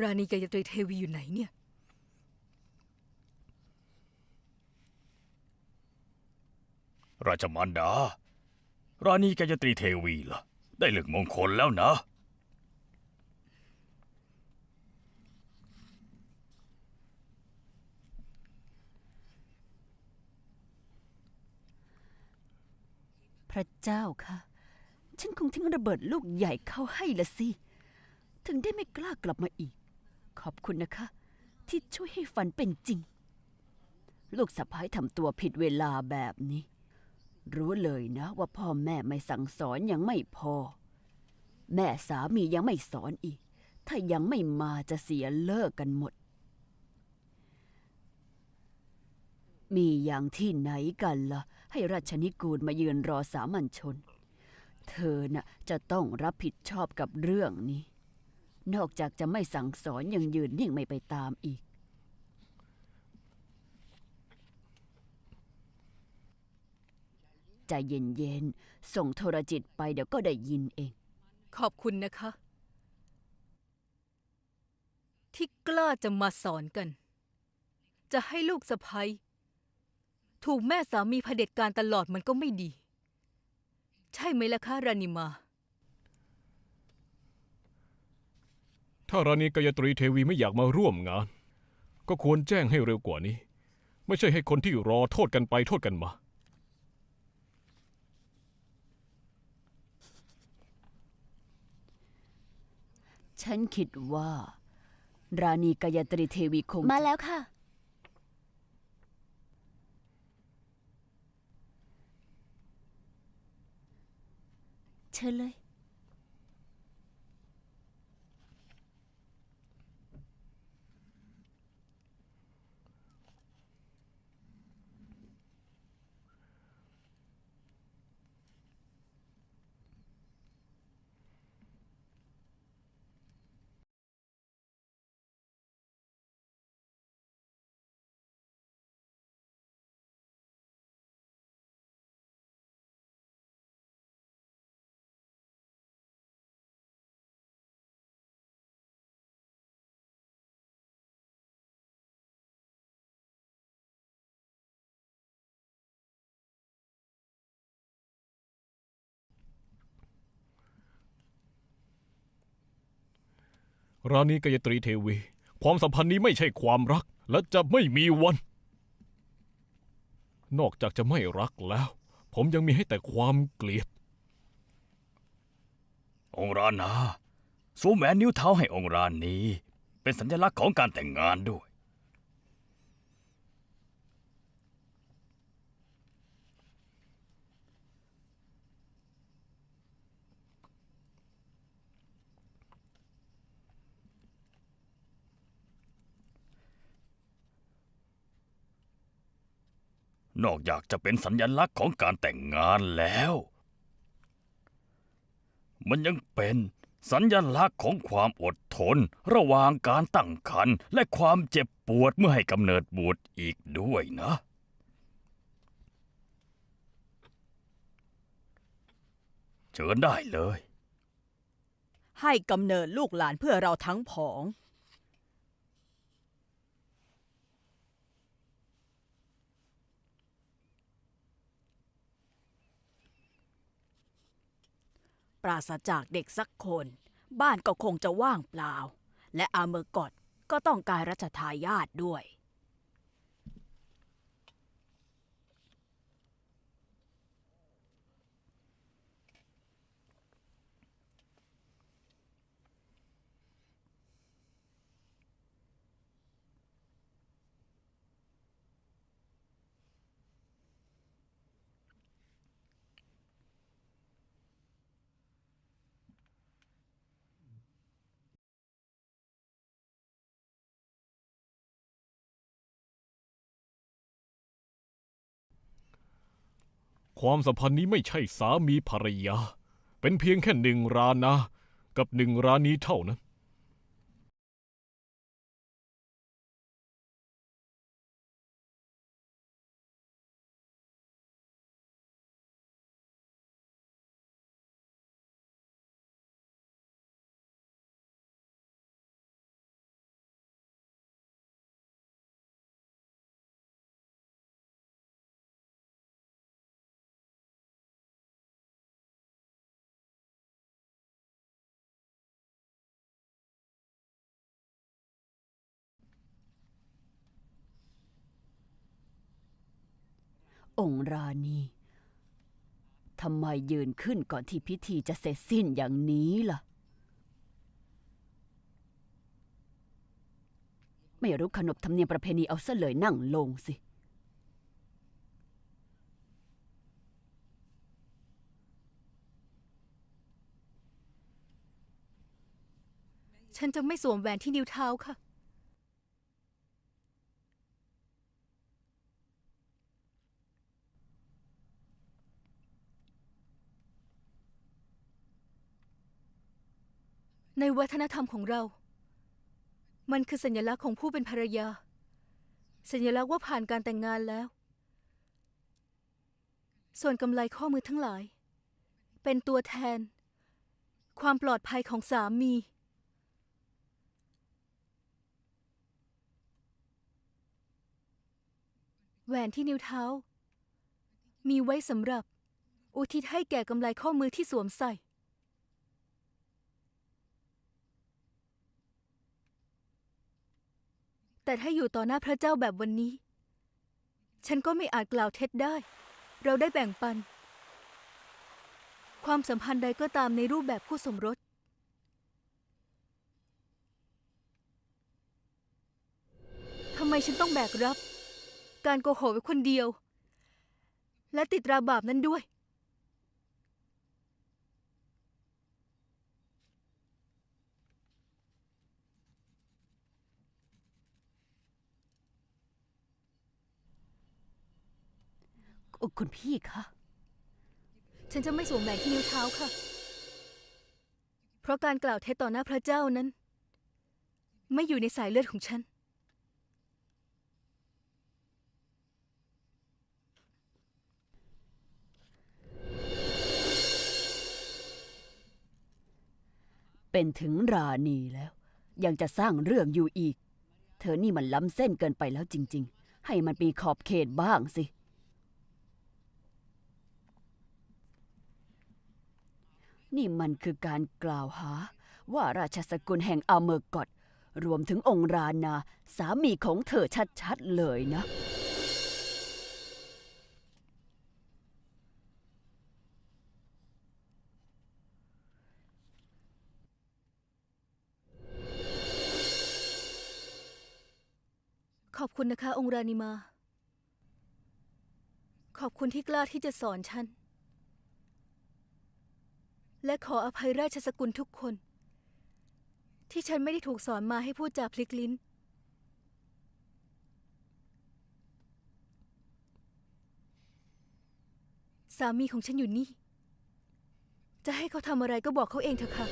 ราณีกายตรีเทวีอยู่ไหนเนี่ย ราชมารดา ราณีกายตรีเทวีล่ะได้เลือกมงคลแล้วนะ พระเจ้าค่ะ ฉันคงทิ้งระเบิดลูกใหญ่เข้าให้ละสิ ถึงได้ไม่กล้ากลับมาอีก ขอบคุณนะคะ ที่ช่วยให้ฝันเป็นจริง ลูกสะพ้ายทำตัวผิดเวลาแบบนี้ รู้เลยนะว่าพ่อแม่ไม่สั่งสอนยังไม่พอ แม่สามียังไม่สอนอีก ถ้ายังไม่มาจะเสียเลิกกันหมด มีอย่างที่ไหนกันละ่ะ ให้ราชนิกูลมายืนรอสามัญชน เธอน่ะจะต้องรับผิดชอบกับเรื่องนี้ นอกจากจะไม่สั่งสอนยังยืนนิ่งไม่ไปตามอีก ใจเย็นๆ ส่งโทรจิตไปเดี๋ยวก็ได้ยินเอง ขอบคุณนะคะ ที่กล้าจะมาสอนกัน จะให้ลูกสะพ้ยถูกแม่สามีเผด็จการตลอดมันก็ไม่ดี ใช่ไหมล่ะคะรานิมา ถ้าราณีกายตรีเทวีไม่อยากมาร่วมงาน ก็ควรแจ้งให้เร็วกว่านี้ ไม่ใช่ให้คนที่รอโทษกันไปโทษกันมา ฉันคิดว่า ราณีกายตรีเทวีคงมาแล้วค่ะ เชิญเลย ราณีกายตรีเทวี ความสัมพันธ์นี้ไม่ใช่ความรัก และจะไม่มีวัน นอกจากจะไม่รักแล้ว ผมยังมีให้แต่ความเกลียด องค์รานาสวมแหวนนิ้วเท้าให้องค์รานีเป็นสัญลักษณ์ของการแต่งงานด้วย นอกจากจะเป็นสัญลักษณ์ของการแต่งงานแล้ว มันยังเป็นสัญลักษณ์ของความอดทน ระหว่างการตั้งครรภ์และความเจ็บปวดเมื่อให้กำเนิดบุตรอีกด้วยนะ เชิญได้เลย ให้กำเนิดลูกหลานเพื่อเราทั้งผอง ปราศจากเด็กสักคน บ้านก็คงจะว่างเปล่า และอาเมอร์กอดก็ต้องการรัชทายาทด้วย ความสัมพันธ์นี้ไม่ใช่สามีภรรยา เป็นเพียงแค่หนึ่งรานะ กับหนึ่งรานี้เท่านั้น องค์ราณีทำไมยืนขึ้นก่อนที่พิธีจะเสร็จสิ้นอย่างนี้ล่ะ ไม่รู้ขนบธรรมเนียมประเพณีเอาซะเลยนั่งลงสิ ฉันจะไม่สวมแหวนที่นิ้วเท้าค่ะ ในวัฒนธรรมของเรา มันคือสัญลักษณ์ของผู้เป็นภรรยา สัญลักษณ์ว่าผ่านการแต่งงานแล้ว ส่วนกำไลข้อมือทั้งหลาย เป็นตัวแทน ความปลอดภัยของสามี แหวนที่นิ้วเท้า มีไว้สำหรับ อุทิศให้แก่กำไลข้อมือที่สวมใส่ แต่ถ้าอยู่ต่อหน้าพระเจ้าแบบวันนี้ ฉันก็ไม่อาจกล่าวเท็จได้ เราได้แบ่งปัน ความสัมพันธ์ใดก็ตามในรูปแบบคู่สมรส ทำไมฉันต้องแบกรับ การโกหกไว้คนเดียว และติดตราบาปนั้นด้วย คุณพี่คะฉันจะไม่สวมแหวนที่นิ้วเท้าค่ะ เพราะการกล่าวเท็จต่อหน้าพระเจ้านั้น ไม่อยู่ในสายเลือดของฉัน เป็นถึงราณีแล้ว ยังจะสร้างเรื่องอยู่อีก เธอนี่มันล้ำเส้นเกินไปแล้วจริง ๆ ให้มันมีขอบเขตบ้างสิ นี่มันคือการกล่าวหา ว่าราชสกุลแห่งอาเมอร์กอตรวมถึงองค์รานา สามีของเธอชัดๆเลยนะ ขอบคุณนะคะ องค์รานิมา ขอบคุณที่กล้าที่จะสอนฉัน และขออภัยราชสกุลทุกคน ที่ฉันไม่ได้ถูกสอนมาให้พูดจาพลิกลิ้น สามีของฉันอยู่นี่ จะให้เขาทำอะไรก็บอกเขาเองเถอะค่ะ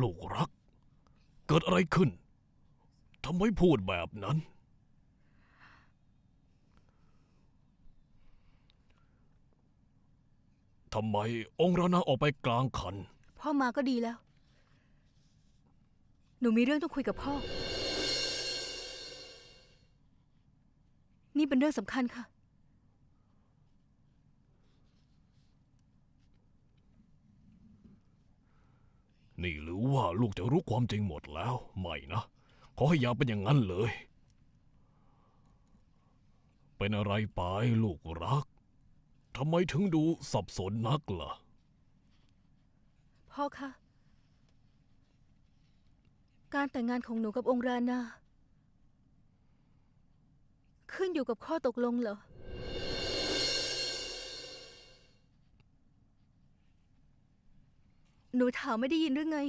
ลูกรัก เกิดอะไรขึ้นทำไมพูดแบบนั้น ทำไมองค์รานาออกไปกลางคัน พ่อมาก็ดีแล้ว หนูมีเรื่องต้องคุยกับพ่อ นี่เป็นเรื่องสำคัญค่ะ นี่หรือว่าลูกจะรู้ความจริงหมดแล้ว ไม่นะ ขอให้อย่าเป็นอย่างนั้นเลย เป็นอะไรไปลูกรักทำไมถึงดูสับสนนักล่ะ พ่อคะ การแต่งงานของหนูกับองค์รานาขึ้นอยู่กับข้อตกลงเหรอ หนูถามไม่ได้ยินหรือไง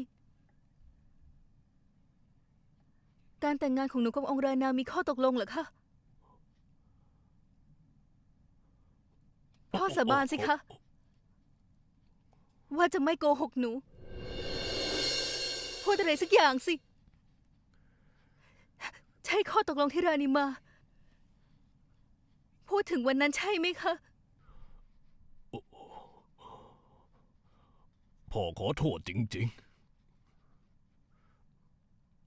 การแต่งงานของหนูกับองค์รานามีข้อตกลงเหรอคะ พ่อสาบานสิคะ ว่าจะไม่โกหกหนู พูดอะไรสักอย่างสิ ใช่ข้อตกลงที่รานิมา พูดถึงวันนั้นใช่ไหมคะ พ่อขอโทษจริง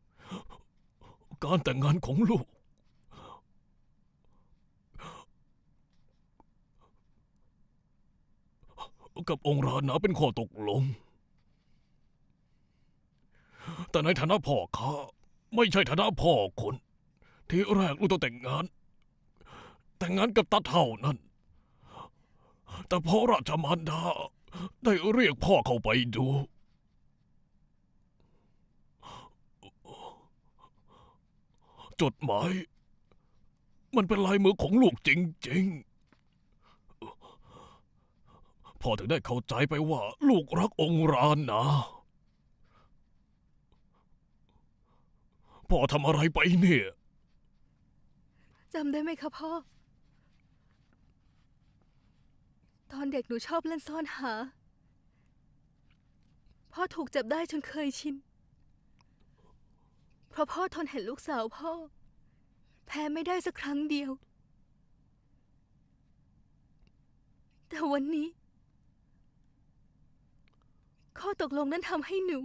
ๆ การแต่งงานของลูก กับองค์รานาเป็นข้อตกลง แต่ในฐานะพ่อข้าไม่ใช่ฐานะพ่อคน ที่แรกลูกต้องแต่งงาน แต่งงานกับตาเท่านั้น แต่พอราชมารดา ได้เรียกพ่อเข้าไปดู จดหมาย มันเป็นลายมือของลูกจริงๆ พ่อถึงได้เข้าใจไปว่า ลูกรักองค์รานนะ พ่อทำอะไรไปเนี่ย จำได้ไหมคะพ่อ ตอนเด็กหนูชอบเล่นซ่อนหา พ่อถูกจับได้จนเคยชิน เพราะพ่อทนเห็นลูกสาวพ่อ แพ้ไม่ได้สักครั้งเดียว แต่วันนี้ ข้อตกลงนั้นทำให้หนู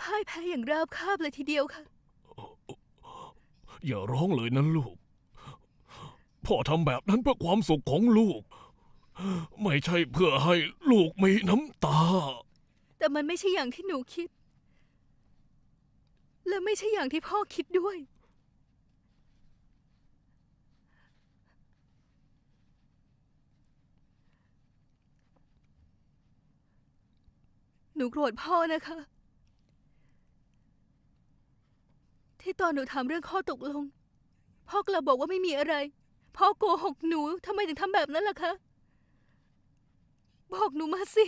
พ่ายแพ้อย่างราบคาบเลยทีเดียวค่ะ อย่าร้องเลยนะลูก พ่อทำแบบนั้นเพื่อความสุขของลูก ไม่ใช่เพื่อให้ลูกมีน้ำตา แต่มันไม่ใช่อย่างที่หนูคิด และไม่ใช่อย่างที่พ่อคิดด้วย หนูโกรธพ่อนะคะ ที่ตอนหนูถามเรื่องข้อตกลง พ่อกลับบอกว่าไม่มีอะไร พ่อโกหกหนูทำไมถึงทำแบบนั้นล่ะคะ บอกหนูมาสิ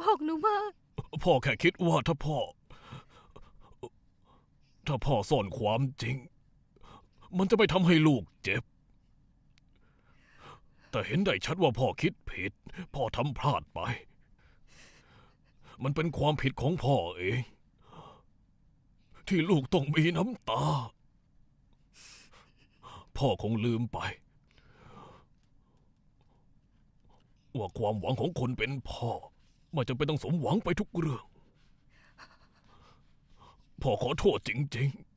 บอกหนูมา พ่อแค่คิดว่าถ้าพ่อ ถ้าพ่อซ่อนความจริง มันจะไม่ทำให้ลูกเจ็บ แต่เห็นได้ชัดว่าพ่อคิดผิด พ่อทำพลาดไป มันเป็นความผิดของพ่อเอง ที่ลูกต้องมีน้ำตา พ่อคงลืมไป ว่าความหวังของคนเป็นพ่อไมันจะเป็นต้องสมหวังไปทุกเรื่อง พ่อขอโทษจริง ๆ